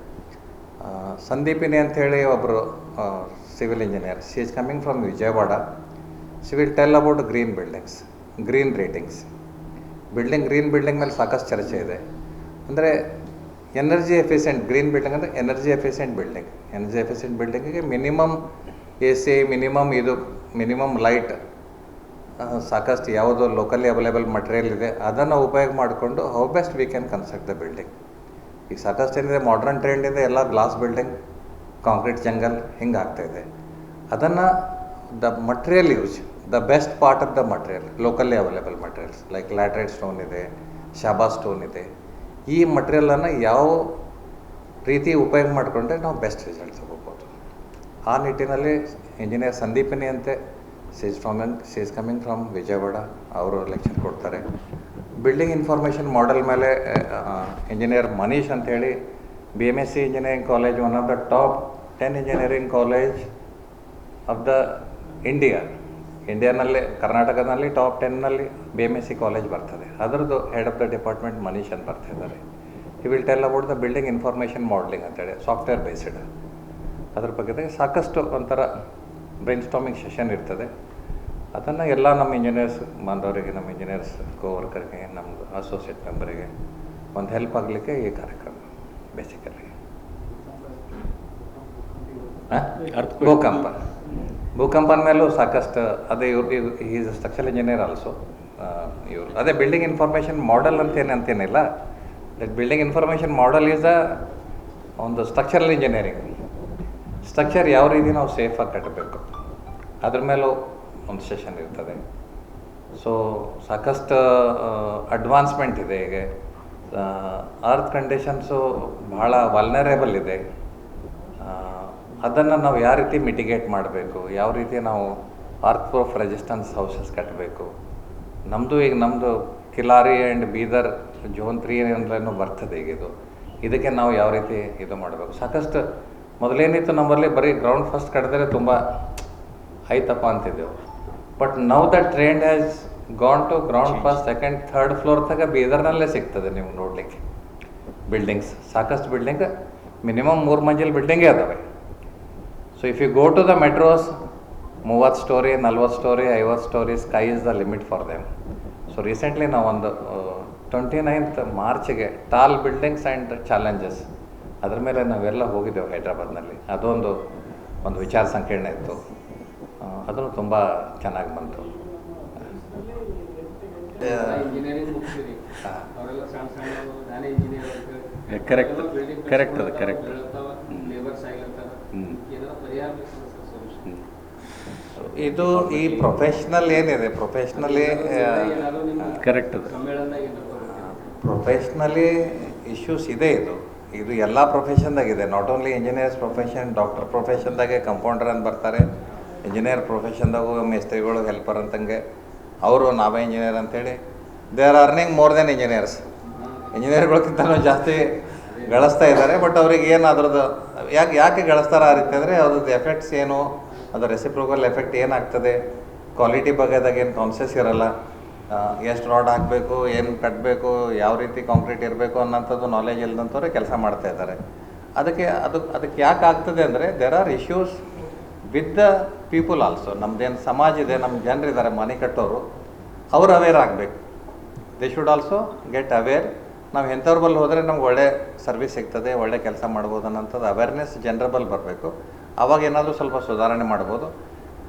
[SPEAKER 2] ಸಂದೀಪಿನಿ ಅಂಥೇಳಿ ಒಬ್ಬರು civil engineer she is coming from Vijayawada civil tell about green buildings green ratings building green building ಮೇಲೆ ಸಾಕಷ್ಟು ಚರ್ಚೆ ಇದೆ. ಅಂದರೆ ಎನರ್ಜಿ ಎಫಿಷಿಯೆಂಟ್ ಗ್ರೀನ್ ಬಿಲ್ಡಿಂಗ್ ಅಂದರೆ energy efficient building energy efficient ಬಿಲ್ಡಿಂಗಿಗೆ minimum A C minimum ಇದು ಮಿನಿಮಮ್ ಲೈಟ್ ಸಾಕಷ್ಟು ಯಾವುದು locally available material ಇದೆ. ಅದನ್ನು ಉಪಯೋಗ ಮಾಡಿಕೊಂಡು how best we can construct the building ಈಗ ಸಾಕಷ್ಟು ಏನಿದೆ ಮಾಡ್ರನ್ ಟ್ರೆಂಡಿಂದ ಎಲ್ಲ ಗ್ಲಾಸ್ ಬಿಲ್ಡಿಂಗ್ ಕಾಂಕ್ರೀಟ್ ಜಂಗಲ್ ಹಿಂಗೆ ಆಗ್ತಾಯಿದೆ ಅದನ್ನು the material use the best part of the material locally available materials like laterite stone ಇದೆ ಶಾಬಾ ಸ್ಟೋನ್ ಇದೆ, ಈ ಮಟೀರಿಯಲನ್ನು ಯಾವ ರೀತಿ ಉಪಯೋಗ ಮಾಡಿಕೊಂಡ್ರೆ ನಾವು ಬೆಸ್ಟ್ ರಿಸಲ್ಟ್ ತಗೋಬೋದು. ಆ ನಿಟ್ಟಿನಲ್ಲಿ ಇಂಜಿನಿಯರ್ ಸಂದೀಪಿನಿ ಅಂತೆ she's she is coming from Vijayawada, ಅವರು ಲೆಕ್ಚರ್ ಕೊಡ್ತಾರೆ. ಬಿಲ್ಡಿಂಗ್ ಇನ್ಫಾರ್ಮೇಷನ್ ಮಾಡೆಲ್ ಮೇಲೆ ಇಂಜಿನಿಯರ್ ಮನೀಶ್ ಅಂತೇಳಿ B M S C engineering college one of the top ten engineering college of the India ಇಂಡಿಯಾನಲ್ಲಿ ಕರ್ನಾಟಕದಲ್ಲಿ top ಟೆನ್ನಲ್ಲಿ B M S C college ಬರ್ತದೆ. ಅದರದ್ದು head of the department Manish ಅಂತ ಬರ್ತಿದ್ದಾರೆ ಈ will tell about the building information modelling ಅಂತೇಳಿ software based ಅದ್ರ ಬಗ್ಗೆ ಸಾಕಷ್ಟು ಒಂಥರ ಬ್ರೈನ್ ಸ್ಟಾಮಿಂಗ್ ಸೆಷನ್ ಇರ್ತದೆ. ಅದನ್ನು ಎಲ್ಲ ನಮ್ಮ ಇಂಜಿನಿಯರ್ಸ್ ಬಾಂಧವರಿಗೆ ನಮ್ಮ ಇಂಜಿನಿಯರ್ಸ್ ಕೋವರ್ಕರ್ಗೆ ನಮ್ಮದು ಅಸೋಸಿಯೇಟ್ ಮೆಂಬರಿಗೆ ಒಂದು ಹೆಲ್ಪ್ ಆಗಲಿಕ್ಕೆ ಈ ಕಾರ್ಯಕ್ರಮ ಬೇಸಿಕಲಿ ಭೂಕಂಪ. ಭೂಕಂಪ ಮೇಲೂ ಸಾಕಷ್ಟು, ಅದೇ ಇವ್ರು ಈಸ್ ಸ್ಟ್ರಕ್ಚರ್ ಇಂಜಿನಿಯರ್ ಆಲ್ಸೋ ಇವರು, ಅದೇ ಬಿಲ್ಡಿಂಗ್ ಇನ್ಫಾರ್ಮೇಷನ್ ಮಾಡೆಲ್ ಅಂತೇನು ಅಂತೇನಿಲ್ಲ that building information model is a ಒಂದು ಸ್ಟ್ರಕ್ಚರಲ್ ಇಂಜಿನಿಯರಿಂಗ್ ಸ್ಟ್ರಕ್ಚರ್ ಯಾವ ರೀತಿ ನಾವು ಸೇಫಾಗಿ ಕಟ್ಟಬೇಕು ಅದ್ರ ಮೇಲೂ ಒಂದು ಸೆಷನ್ ಇರ್ತದೆ. ಸೊ ಸಾಕಷ್ಟು ಅಡ್ವಾನ್ಸ್ಮೆಂಟ್ ಇದೆ. ಈಗ ಅರ್ತ್ ಕಂಡೀಷನ್ಸು ಭಾಳ ವಲ್ನರೇಬಲ್ ಇದೆ. ಅದನ್ನು ನಾವು ಯಾವ ರೀತಿ ಮಿಟಿಗೇಟ್ ಮಾಡಬೇಕು? ಯಾವ ರೀತಿ ನಾವು ಅರ್ತ್ ಪ್ರೂಫ್ ರೆಸಿಸ್ಟೆನ್ಸ್ ಹೌಸಸ್ ಕಟ್ಟಬೇಕು ನಮ್ಮದು ಈಗ ನಮ್ಮದು Killari and Bidar zone three ಅಂದ್ರೇನು ಬರ್ತದೆ ಈಗ ಇದು. ಇದಕ್ಕೆ ನಾವು ಯಾವ ರೀತಿ ಇದು ಮಾಡಬೇಕು? ಸಾಕಷ್ಟು ಮೊದಲೇನಿತ್ತು ನಮ್ಮಲ್ಲಿ ಬರೀ ಗ್ರೌಂಡ್ ಫಸ್ಟ್ ಕಟ್ಟಿದ್ರೆ ತುಂಬ ಆಯ್ತಪ್ಪ ಅಂತಿದ್ದೆವು. But now the trend has gone to ground first second third floor ತಗ ಬೀದರ್ನಲ್ಲೇ ಸಿಗ್ತದೆ ನೀವು ನೋಡಲಿಕ್ಕೆ. ಬಿಲ್ಡಿಂಗ್ಸ್ ಸಾಕಷ್ಟು ಬಿಲ್ಡಿಂಗ್ ಮಿನಿಮಮ್ ಮೂರು ಮಂಜಿಲ್ ಬಿಲ್ಡಿಂಗೇ ಅದಾವೆ. So if you go to the metros ಮೂವತ್ತು ಸ್ಟೋರಿ ನಲ್ವತ್ತು ಸ್ಟೋರಿ ಐವತ್ತು story sky is the limit for them so recently ನಾವೊಂದು ಟ್ವೆಂಟಿ ನೈನ್ತ್ ಮಾರ್ಚ್ಗೆ ಟಾಲ್ ಬಿಲ್ಡಿಂಗ್ಸ್ ಆ್ಯಂಡ್ ಚಾಲೆಂಜಸ್ ಅದ್ರ ಮೇಲೆ ನಾವೆಲ್ಲ ಹೋಗಿದ್ದೆವು ಹೈದ್ರಾಬಾದ್ನಲ್ಲಿ. ಅದೊಂದು ಒಂದು ವಿಚಾರ ಸಂಕೀರ್ಣ ಇತ್ತು. ಅದನ್ನು ತುಂಬ ಚೆನ್ನಾಗಿ ಬಂತು.
[SPEAKER 4] ಕರೆಕ್ಟ್
[SPEAKER 5] ಕರೆಕ್ಟ್ ಅದು,
[SPEAKER 4] ಕಟ್ಸ್ಕೊಂಡು
[SPEAKER 2] ಇದು ಈ ಪ್ರೊಫೆಷ್ನಲ್ ಏನಿದೆ? ಪ್ರೊಫೆಷ್ನಲಿ
[SPEAKER 4] ಕರೆಕ್ಟ್
[SPEAKER 2] ಪ್ರೊಫೆಷ್ನಲಿ ಇಶ್ಯೂಸ್ ಇದೆ ಇದು. ಇದು ಎಲ್ಲ ಪ್ರೊಫೆಷನ್ದಾಗಿದೆ not only engineers profession doctor ಪ್ರೊಫೆಷನ್ದಾಗೆ compounder ಅಂತ ಬರ್ತಾರೆ. ಇಂಜಿನಿಯರ್ ಪ್ರೊಫೆಷನ್ದಾಗ ಮೇಸ್ತ್ರಿಗಳು ಹೆಲ್ಪರ್ ಅಂತಂಗೆ. ಅವರು ನಾವೇ ಇಂಜಿನಿಯರ್ ಅಂತೇಳಿ. They are earning more than engineers ಇಂಜಿನಿಯರ್ಗಳಿಗಿಂತಲೂ ಜಾಸ್ತಿ ಗಳಿಸ್ತಾ ಇದ್ದಾರೆ ಬಟ್ ಅವ್ರಿಗೆ ಏನು ಅದ್ರದ್ದು ಯಾಕೆ ಯಾಕೆ ಗಳಿಸ್ತಾರೆ ಆ ರೀತಿ ಅಂದರೆ ಅದ್ರದ್ದು ಎಫೆಕ್ಟ್ಸ್ ಏನು ಅದರ ರೆಸಿಪ್ರೋಕಲ್ ಎಫೆಕ್ಟ್ ಏನಾಗ್ತದೆ ಕ್ವಾಲಿಟಿ ಬಗ್ಗೆದಾಗ ಏನು ಕಾನ್ಸಿಯಸ್ ಇರಲ್ಲ. ಎಷ್ಟು ರಾಡ್ ಹಾಕಬೇಕು, ಏನು ಕಟ್ಟಬೇಕು ಯಾವ ರೀತಿ ಕಾಂಕ್ರೀಟ್ ಇರಬೇಕು ಅನ್ನೋಂಥದ್ದು ನಾಲೆಜ್ ಇಲ್ಲದಂಥವ್ರೆ ಕೆಲಸ ಮಾಡ್ತಾ ಇದ್ದಾರೆ. ಅದಕ್ಕೆ ಅದು, ಅದಕ್ಕೆ ಯಾಕೆ ಆಗ್ತದೆ ಅಂದರೆ there are issues with the people also ನಮ್ಮದೇನು ಸಮಾಜ ಇದೆ ನಮ್ಮ ಜನರಿದ್ದಾರೆ, ಮನೆ ಕಟ್ಟೋರು, ಅವ್ರು ಅವೇರ್ ಆಗಬೇಕು. They should also get aware ನಾವು ಎಂಥವ್ರ ಬಲ್ಲಿ ಹೋದರೆ ನಮ್ಗೆ ಒಳ್ಳೆ ಸರ್ವಿಸ್ ಸಿಗ್ತದೆ, ಒಳ್ಳೆ ಕೆಲಸ ಮಾಡ್ಬೋದು ಅನ್ನೋಂಥದ್ದು ಅವೇರ್ನೆಸ್ ಜನರ ಬಲ್ಲಿ ಬರಬೇಕು. ಅವಾಗ ಏನಾದರೂ ಸ್ವಲ್ಪ ಸುಧಾರಣೆ ಮಾಡ್ಬೋದು.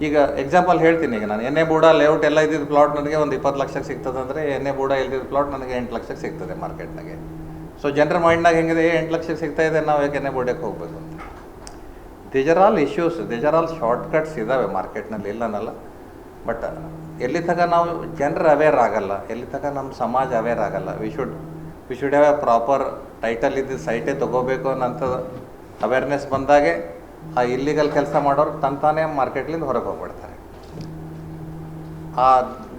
[SPEAKER 2] ಈಗ ಎಕ್ಸಾಂಪಲ್ ಹೇಳ್ತೀನಿ ಈಗ ನಾನು. ಎಣ್ಣೆ ಬೂಡ ಲೇಔಟ್ ಎಲ್ಲ ಇದ್ದಿದ್ದು ಪ್ಲಾಟ್ ನನಗೆ ಒಂದು ಇಪ್ಪತ್ತು ಲಕ್ಷಕ್ಕೆ ಸಿಗ್ತದೆ ಅಂದರೆ ಎಣ್ಣೆ ಬೂಡ ಇಲ್ದಿದ್ದ ಪ್ಲಾಟ್ ನನಗೆ ಎಂಟು ಲಕ್ಷಕ್ಕೆ ಸಿಗ್ತದೆ ಮಾರ್ಕೆಟ್ನಾಗೆ ಸೊ ಜನರ ಮೈಂಡ್ನಾಗ ಹೆಂಗಿದೆ? ಎಂಟು ಲಕ್ಷಕ್ಕೆ ಸಿಗ್ತಾ ಇದೆ, ನಾವು ಯಾಕೆ ಎಣ್ಣೆ ಬೂಡಕ್ಕೆ ಹೋಗ್ಬೇಕು ಅಂತ. These are all issues these are all short cuts ಇದ್ದಾವೆ ಮಾರ್ಕೆಟ್ನಲ್ಲಿ ಇಲ್ಲನಲ್ಲ. ಬಟ್ ಎಲ್ಲಿ ತನಕ ನಾವು ಜನರು ಅವೇರ್ ಆಗಲ್ಲ ಎಲ್ಲಿ ತನಕ ನಮ್ಮ ಸಮಾಜ ಅವೇರ್ ಆಗಲ್ಲ we should we should have a proper title ಇದ್ದ ಸೈಟೇ ತೊಗೋಬೇಕು ಅನ್ನೋಂಥ ಅವೇರ್ನೆಸ್ ಬಂದಾಗೆ ಆ ಇಲ್ಲಿಗಲ್ ಕೆಲಸ ಮಾಡೋರು ತಂತಾನೇ ಮಾರ್ಕೆಟ್ಲಿಂದ ಹೊರಗೆ ಹೋಗ್ಬಿಡ್ತಾರೆ. ಆ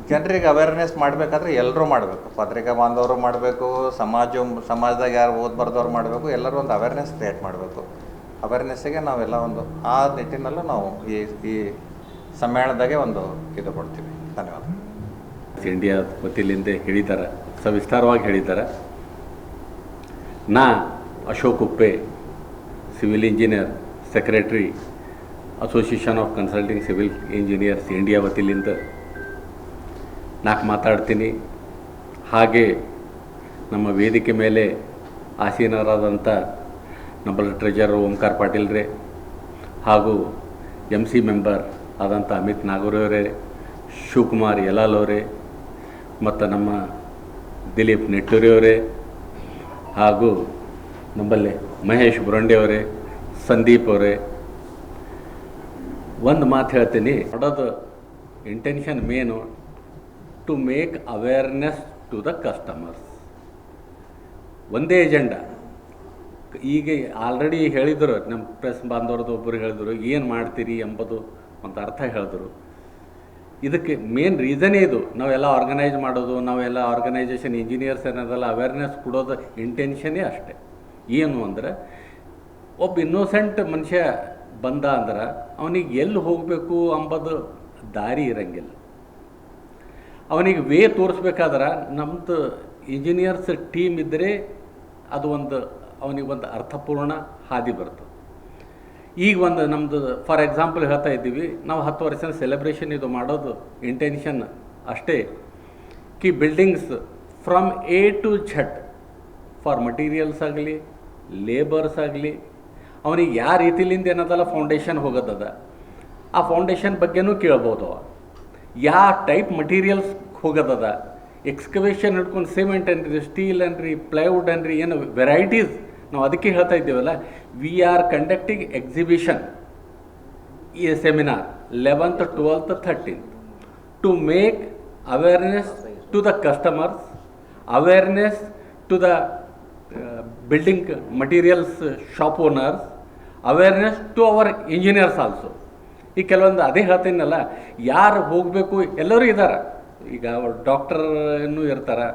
[SPEAKER 2] ಜನರಿಗೆ ಅವೇರ್ನೆಸ್ ಮಾಡಬೇಕಾದ್ರೆ ಎಲ್ಲರೂ ಮಾಡಬೇಕು. ಪತ್ರಿಕಾ ಬಾಂಧವರು ಮಾಡಬೇಕು, ಸಮಾಜ, ಸಮಾಜದಾಗ ಯಾರು ಓದ್ಬಾರ್ದವ್ರು ಮಾಡಬೇಕು, ಎಲ್ಲರೂ ಒಂದು ಅವೇರ್ನೆಸ್ ಕ್ರಿಯೇಟ್ ಮಾಡಬೇಕು. ಅವೇರ್ನೆಸ್ಸಿಗೆ ನಾವೆಲ್ಲ ಒಂದು ಆ ನಿಟ್ಟಿನಲ್ಲೂ ನಾವು ಈ ಈ ಸಮ್ಮೇಳನದಾಗೆ ಒಂದು ಇದು ಕೊಡ್ತೀವಿ. ಧನ್ಯವಾದ.
[SPEAKER 5] ಇಂಡಿಯಾ ವತಿಲಿಂದ ಹೇಳಿದ್ದಾರೆ, ಸವಿಸ್ತಾರವಾಗಿ ಹೇಳಿದ್ದಾರೆ. ನಾ Ashok Uppe, civil engineer, secretary, association of consulting civil engineers India ವತಿಲಿಂದ ನಾಲ್ಕು ಮಾತಾಡ್ತೀನಿ. ಹಾಗೆ ನಮ್ಮ ವೇದಿಕೆ ಮೇಲೆ ಆಸೀನರಾದಂಥ ನಮ್ಮ ಟ್ರೆಜರ್ ಓಂಕಾರ ಪಾಟೀಲ್ ರೇ ಹಾಗೂ ಎಂ ಸಿ ಮೆಂಬರ್ ಆದಂಥ ಅಮಿತ್ ನಾಗೂರವರೇ ಶಿವಕುಮಾರ್ ಯಲಾಲ್ ಅವರೇ, ಮತ್ತು ನಮ್ಮ ದಿಲೀಪ್ ನೆಟ್ಟೂರಿ ಅವರೇ ಹಾಗೂ ನಮ್ಮಲ್ಲಿ ಮಹೇಶ್ ಬುರಂಡೆ ಅವರೇ, ಸಂದೀಪ್ ಅವರೇ. ಒಂದು ಮಾತು ಹೇಳ್ತೀನಿ. ಮಾಡೋದು intention main to make awareness to the customers ಒಂದೇ ಎಜೆಂಡಾ ಈಗ ಆಲ್ರೆಡಿ ಹೇಳಿದರು ನಮ್ಮ ಪ್ರೆಸ್ ಬಾಂಧವ್ರದ್ದು ಒಬ್ಬರು ಹೇಳಿದರು, ಏನು ಮಾಡ್ತೀರಿ ಎಂಬುದು ಒಂದು ಅರ್ಥ ಹೇಳಿದ್ರು. ಇದಕ್ಕೆ ಮೇನ್ ರೀಸನೇ ಇದು. ನಾವೆಲ್ಲ ಆರ್ಗನೈಸ್ ಮಾಡೋದು, ನಾವೆಲ್ಲ ಆರ್ಗನೈಸೇಷನ್ ಇಂಜಿನಿಯರ್ಸ್ ಏನದಲ್ಲ ಅವೇರ್ನೆಸ್ ಕೊಡೋದು ಇಂಟೆನ್ಷನೇ ಅಷ್ಟೆ. ಏನು ಅಂದ್ರೆ, ಒಬ್ಬ ಇನ್ನೋಸೆಂಟ್ ಮನುಷ್ಯ ಬಂದ ಅಂದ್ರೆ ಅವನಿಗೆ ಎಲ್ಲಿ ಹೋಗಬೇಕು ಅಂಬೋದು ದಾರಿ ಇರಂಗಿಲ್ಲ. ಅವನಿಗೆ ವೇ ತೋರಿಸ್ಬೇಕಾದ್ರೆ ನಮ್ಮದು ಇಂಜಿನಿಯರ್ಸ್ ಟೀಮ್ ಇದ್ದರೆ ಅದು ಒಂದು, ಅವನಿಗೆ ಒಂದು ಅರ್ಥಪೂರ್ಣ ಹಾದಿ ಬರ್ತದೆ. ಈಗ ಒಂದು ನಮ್ಮದು ಫಾರ್ ಎಕ್ಸಾಂಪಲ್ ಹೇಳ್ತಾ ಇದ್ದೀವಿ, ನಾವು ಹತ್ತು ವರ್ಷದ ಸೆಲೆಬ್ರೇಷನ್ ಇದು ಮಾಡೋದು ಇಂಟೆನ್ಷನ್ ಅಷ್ಟೇ. ಕಿ buildings from A to Z for materials ಆಗಲಿ ಲೇಬರ್ಸ್ ಆಗಲಿ, ಅವನಿಗೆ ಯಾವ ರೀತಿಲಿಂದ ಏನದಲ್ಲ ಫೌಂಡೇಶನ್ ಹೋಗೋದದ. ಆ ಫೌಂಡೇಶನ್ ಬಗ್ಗೆನೂ ಕೇಳ್ಬೋದು ಯಾವ ಟೈಪ್ ಮಟೀರಿಯಲ್ಸ್ ಹೋಗೋದದ. ಎಕ್ಸ್ಕವೇಷನ್ ಹಿಡ್ಕೊಂಡು ಸಿಮೆಂಟ್ ಅನ್ರಿ ಸ್ಟೀಲ್ ಅನ್ರಿ ಪ್ಲೈವುಡ್ ಅನ್ರಿ ಏನು ವೆರೈಟೀಸ್ ನಾವು ಅದಕ್ಕೆ ಹೇಳ್ತಾ ಇದ್ದೀವಲ್ಲ ವಿ ಆರ್ ಕಂಡಕ್ಟಿಂಗ್ ಎಕ್ಸಿಬಿಷನ್ ಈ seminar eleventh twelfth thirteenth to make awareness to the customers awareness to the building materials shop owners awareness to our engineers also ಈ ಕೆಲವೊಂದು ಅದೇ ಹೇಳ್ತೀನಲ್ಲ, ಯಾರು ಹೋಗಬೇಕು ಎಲ್ಲರೂ ಇದ್ದಾರೆ ಈಗ ಡಾಕ್ಟರ್ನು ಇರ್ತಾರೆ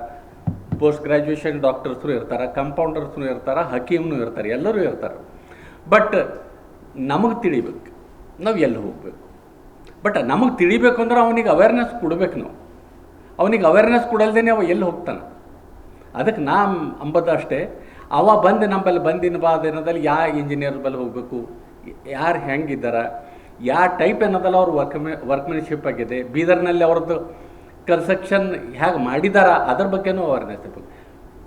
[SPEAKER 5] ಪೋಸ್ಟ್ ಗ್ರ್ಯಾಜುಯೇಷನ್ ಡಾಕ್ಟರ್ಸ್ರು ಇರ್ತಾರೆ ಕಂಪೌಂಡರ್ಸ್ನು ಇರ್ತಾರೆ, ಹಕೀಮ್ನು ಇರ್ತಾರೆ, ಎಲ್ಲರೂ ಇರ್ತಾರೆ. ಬಟ್ ನಮಗೆ ತಿಳಿಬೇಕು, ನಾವು ಎಲ್ಲಿ ಹೋಗಬೇಕು? ಬಟ್ ನಮಗೆ ತಿಳಿಬೇಕು ಅಂದ್ರೆ ಅವನಿಗೆ ಅವೇರ್ನೆಸ್ ಕೊಡ್ಬೇಕು ನಾವು. ಅವನಿಗೆ ಅವೇರ್ನೆಸ್ ಕೊಡಲ್ದೇ ಅವ ಎಲ್ಲಿ ಹೋಗ್ತಾನೆ? ಅದಕ್ಕೆ ನಾ ಅಂಬದಷ್ಟೇ ಅವ ಬಂದು ನಮ್ಮಲ್ಲಿ ಬಂದಿನ ಬಾ ದಿನದಲ್ಲಿ ಯಾವ ಇಂಜಿನಿಯರ್ ಬಲ್ಲಿ ಹೋಗಬೇಕು, ಯಾರು ಹೆಂಗಿದ್ದಾರೆ ಯಾವ ಟೈಪ್ ಏನದಲ್ಲ ಅವ್ರ ವರ್ಕ್ ವರ್ಕ್ಮೆನ್ಶಿಪ್ ಆಗಿದೆ, ಬೀದರ್ನಲ್ಲಿ ಅವ್ರದ್ದು ಕನ್ಸ್ಟ್ರಕ್ಷನ್ ಹೇಗೆ ಮಾಡಿದಾರ, ಅದ್ರ ಬಗ್ಗೆನೂ ಅವೇರ್ನೆಸ್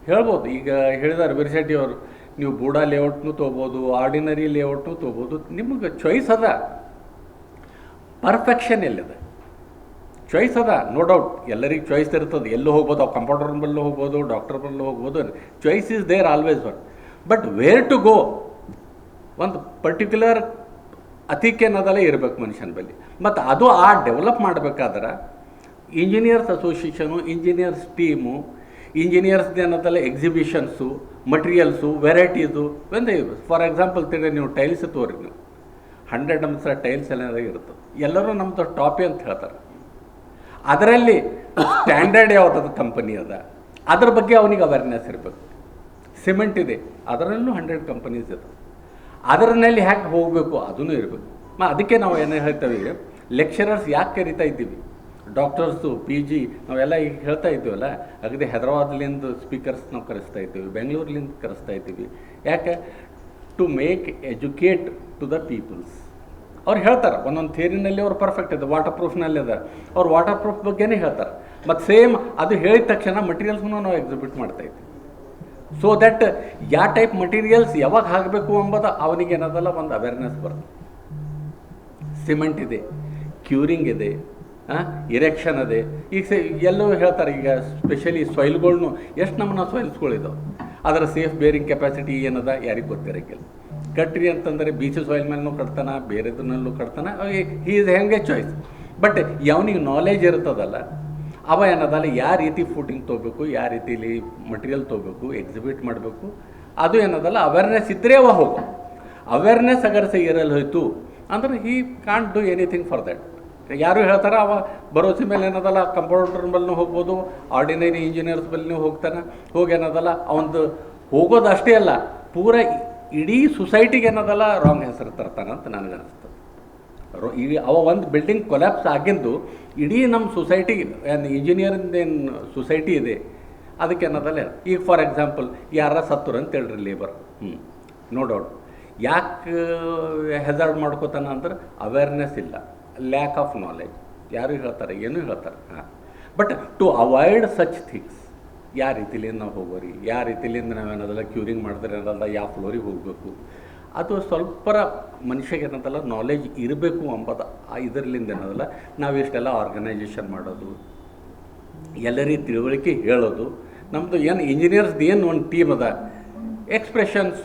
[SPEAKER 5] ಹೇಳ್ಬೋದು, ಈಗ ಹೇಳಿದಾರೆ ಶೆಟ್ಟಿ ಅವರು, ನೀವು ಬೂಡಾ ಲೇಔಟ್ನು ತೊಗೋಬೋದು ಆರ್ಡಿನರಿ ಲೇಔಟ್ನು ತೊಗೋಬೋದು, ನಿಮಗೆ ಚಾಯ್ಸ್ ಅದ. ಪರ್ಫೆಕ್ಷನ್ ಎಲ್ಲಿದೆ? ಚಾಯ್ಸ್ ಅದ ನೋ ಡೌಟ್ ಎಲ್ಲರಿಗೆ ಚಾಯ್ಸ್ ಇರ್ತದೆ. ಎಲ್ಲೂ ಹೋಗ್ಬೋದು ಅವು ಕಂಪೌಂಡರ್ ಬಲ್ಲೂ ಹೋಗ್ಬೋದು ಡಾಕ್ಟರ್ ಬಲ್ಲೂ ಹೋಗ್ಬೋದು. Choice is there always one but where to go ಒಂದು ಪರ್ಟಿಕ್ಯುಲರ್ ಅತಿಕೇನದಲ್ಲೇ ಇರಬೇಕು ಮನುಷ್ಯನ ಬಳಿ ಮತ್ತು ಅದು ಆ ಡೆವಲಪ್ ಮಾಡಬೇಕಾದ್ರೆ engineers association engineers team engineers ಏನದಲ್ಲ ಎಕ್ಸಿಬಿಷನ್ಸು ಮಟೀರಿಯಲ್ಸು ವೆರೈಟೀಸು ಒಂದು ಫಾರ್ ಎಕ್ಸಾಂಪಲ್ ತಿಳಿ ನೀವು ಟೈಲ್ಸ್ ತೋರಿ ನೀವು. ಹಂಡ್ರೆಡ್ ಅಂಶ ಟೈಲ್ಸ್ ಎಲ್ಲ ಇರುತ್ತೆ ಎಲ್ಲರೂ ನಮ್ಮದು ಟಾಪಿ ಅಂತ ಹೇಳ್ತಾರೆ. ಅದರಲ್ಲಿ ಸ್ಟ್ಯಾಂಡರ್ಡ್ ಯಾವುದಾದ್ರು ಕಂಪನಿ ಅದ? ಅದ್ರ ಬಗ್ಗೆ ಅವನಿಗೆ ಅವೇರ್ನೆಸ್ ಇರಬೇಕು. ಸಿಮೆಂಟ್ ಇದೆ. ಅದರಲ್ಲೂ ಹಂಡ್ರೆಡ್ ಕಂಪನೀಸ್ ಇದೆ ಅದರಲ್ಲಿ ಹ್ಯಾಕ್ ಹೋಗಬೇಕು ಅದೂ ಇರಬೇಕು. ಅದಕ್ಕೆ ನಾವು ಏನು ಹೇಳ್ತೇವೆ ಲೆಕ್ಚರರ್ಸ್ ಯಾಕೆ ಕರಿತಾ ಇದ್ದೀವಿ? ಡಾಕ್ಟರ್ಸು, ಪಿ ಜಿ ನಾವೆಲ್ಲ ಈಗ ಹೇಳ್ತಾ ಇದ್ದೀವಲ್ಲ ಅಗದಿ ಹೈದರಾಬಾದ್ಲಿಂದ ಸ್ಪೀಕರ್ಸ್ ನಾವು ಕರೆಸ್ತಾ ಇದ್ದೀವಿ, ಬೆಂಗಳೂರ್ಲಿಂದ ಕರೆಸ್ತಾ ಇದ್ದೀವಿ. ಯಾಕೆ? To make educate to the peoples ಅವ್ರು ಹೇಳ್ತಾರೆ, ಒಂದೊಂದು ಥಿಯರಿನಲ್ಲಿ ಅವ್ರು ಪರ್ಫೆಕ್ಟ್ ಇದೆ ವಾಟರ್ ಪ್ರೂಫ್ನಲ್ಲಿ ಇದೆ. ಅವ್ರು ವಾಟರ್ ಪ್ರೂಫ್ ಬಗ್ಗೆನೇ ಹೇಳ್ತಾರೆ. ಮತ್ತು ಸೇಮ್ ಅದು ಹೇಳಿದ ತಕ್ಷಣ ಮಟೀರಿಯಲ್ಸ್ನೂ ನಾವು ಎಕ್ಸಿಬಿಟ್ ಮಾಡ್ತಾ ಇದ್ದೀವಿ. ಸೊ ದಟ್ ಯಾವ ಟೈಪ್ ಮಟೀರಿಯಲ್ಸ್ ಯಾವಾಗ ಆಗಬೇಕು ಅಂಬೋದು ಅವನಿಗೆ ಏನದಲ್ಲ ಒಂದು ಅವೇರ್ನೆಸ್ ಬರುತ್ತೆ ಸಿಮೆಂಟ್ ಇದೆ ಕ್ಯೂರಿಂಗ್ ಇದೆ ಇರೆಕ್ಷನ್ ಅದೇ. ಈಗ ಎಲ್ಲೋ ಹೇಳ್ತಾರೆ, ಈಗ ಸ್ಪೆಷಲಿ ಸೊಯ್ಲ್ಗಳ್ನು ಎಷ್ಟು ನಮ್ಮನ್ನ ಸಾಯಿಲ್ಸ್ಗಳಿದಾವೆ ಅದರ ಸೇಫ್ ಬೇರಿಂಗ್ ಕೆಪಾಸಿಟಿ ಏನದ? ಯಾರಿಗೆ ಗೊತ್ತಿರೋಕ್ಕಿಲ್ಲ ಕಟ್ರಿ ಅಂತಂದರೆ ಬೀಚ್ ಸಾಯಿಲ್ ಮೇಲೂ ಕಟ್ತಾನೆ ಬೇರೆದ್ರಲ್ಲೂ ಕಟ್ತಾನೆ ಹೀ ಇಸ್ ಹೆಂಗೆ ಚಾಯ್ಸ್ ಬಟ್ ಯಾವನಿಗೆ ನಾಲೆಜ್ ಇರ್ತದಲ್ಲ, ಅವ ಏನದಲ್ಲ ಯಾವ ರೀತಿ ಫೂಟಿಂಗ್ ತೊಗೋಬೇಕು ಯಾವ ರೀತಿಲಿ ಮಟೀರಿಯಲ್ ತೊಗೋಬೇಕು ಎಕ್ಸಿಬಿಟ್ ಮಾಡಬೇಕು, ಅದು ಏನದಲ್ಲ? ಅವೇರ್ನೆಸ್ ಇದ್ದರೆ ಅವ ಹೋಗೋ. ಅವೇರ್ನೆಸ್ ಅಗರ್ಸೆ ಇರಲ್ಲ ಹೋಯ್ತು ಅಂದ್ರೆ he can't do anything for that ಯಾರು ಹೇಳ್ತಾರೆ ಅವ ಭರೋಸೆ ಮೇಲೆ ಏನದಲ್ಲ ಕಂಪೌಂಡರ್ ಬಲ್ಲೂ ಹೋಗ್ಬೋದು ಆರ್ಡಿನರಿ ಇಂಜಿನಿಯರ್ಸ್ ಬಲ್ಲಿನೂ ಹೋಗ್ತಾನೆ, ಹೋಗಿ ಏನದಲ್ಲ, ಅವಂದು ಹೋಗೋದು ಅಷ್ಟೇ ಅಲ್ಲ, ಪೂರ ಇಡೀ ಸೊಸೈಟಿಗೆ ಏನದಲ್ಲ ರಾಂಗ್ ಹೆಸರು ತರ್ತಾನೆ ಅಂತ ನನಗೆ ಅನಿಸ್ತದೆ ರೋ, ಈ ಅವ ಒಂದು ಬಿಲ್ಡಿಂಗ್ ಕೊಲ್ಯಾಪ್ಸ್ ಆಗಿದ್ದು ಇಡೀ ನಮ್ಮ ಸೊಸೈಟಿ ಏನು ಇಂಜಿನಿಯರಿಂಗ್ ಏನು ಸೊಸೈಟಿ ಇದೆ, ಅದಕ್ಕೆ ಏನದಲ್ಲ, ಈಗ ಫಾರ್ ಎಕ್ಸಾಂಪಲ್ ಯಾರ ಸತ್ತರು ಅಂತ ಹೇಳ್ರಿ ಲೇಬರ್ ಹ್ಞೂ ನೋ ಡೌಟ್ ಯಾಕೆ ಹೆಸರ್ಡ್ ಮಾಡ್ಕೋತಾನ ಅಂದ್ರೆ ಅವೇರ್ನೆಸ್ ಇಲ್ಲ. ಲ್ಯಾಕ್ ಆಫ್ ನಾಲೆಜ್ ಯಾರು ಹೇಳ್ತಾರೆ, ಏನು ಹೇಳ್ತಾರೆ. ಹಾಂ. But to avoid such things ಯಾವ ರೀತಿಲಿಂದ ನಾವು ಹೋಗೋರಿ? ಯಾವ ರೀತಿಲಿಂದ ನಾವೇನದಲ್ಲ ಕ್ಯೂರಿಂಗ್ ಮಾಡಿದ್ರೆ ಏನದಲ್ಲ ಯಾವ ಫ್ಲೋರಿಗೆ ಹೋಗಬೇಕು? ಅಥವಾ ಸ್ವಲ್ಪರ ಮನುಷ್ಯಗೆ ಏನಂತಲ್ಲ ನಾಲೆಜ್ ಇರಬೇಕು ಅಂಬದು, ಆ ಇದರ್ಲಿಂದ ಏನದಲ್ಲ ನಾವು ಇಷ್ಟೆಲ್ಲ ಆರ್ಗನೈಜೇಷನ್ ಮಾಡೋದು, ಎಲ್ಲರಿಗೆ ತಿಳುವಳಿಕೆ ಹೇಳೋದು. ನಮ್ಮದು ಏನು ಇಂಜಿನಿಯರ್ಸ್ದು ಏನು ಒಂದು ಟೀಮ್ ಅದ? ಎಕ್ಸ್ಪ್ರೆಷನ್ಸ್